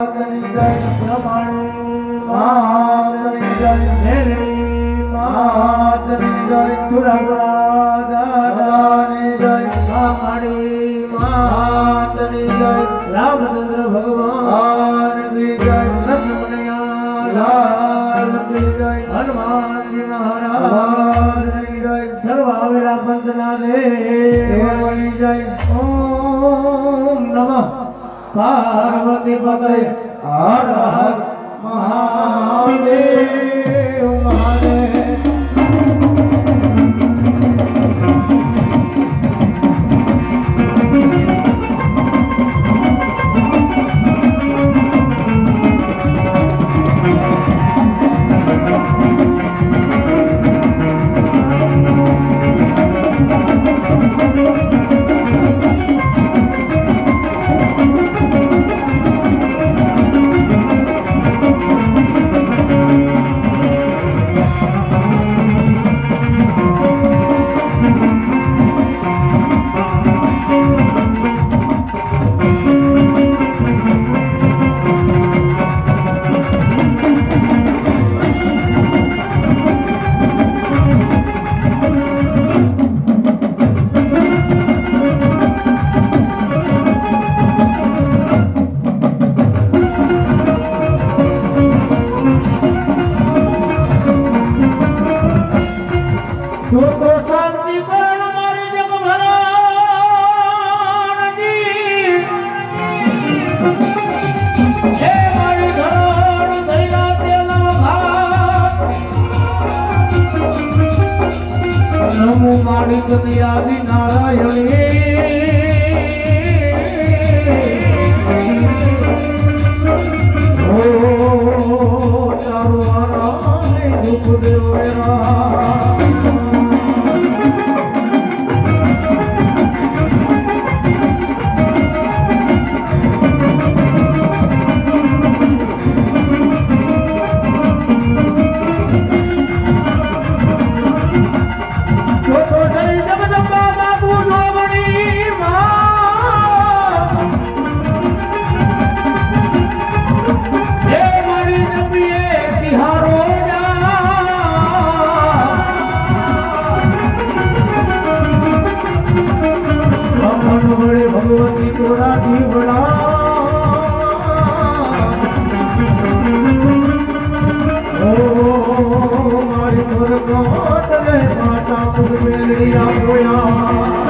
જય પ્રમાણે માતની જય રામચંદ્ર કૃષ્ણમણિયા લાલ કી જય હનુમાનજી મહારાજની જય સર્વ આવેલા પંચના દેવની তার বাদে বাদায় আর લોકો શાંતિ કરણ મારી જગ ભરાણજી હે મારી ધરણ ધૈરા તેલમ ભાગ આરામ દુઃખ દેવરા ભગવાન વડે ભગવતી તોરા દીવડા ઓ મારી પર કોટ ને માતા પર મેળિયા ગોયા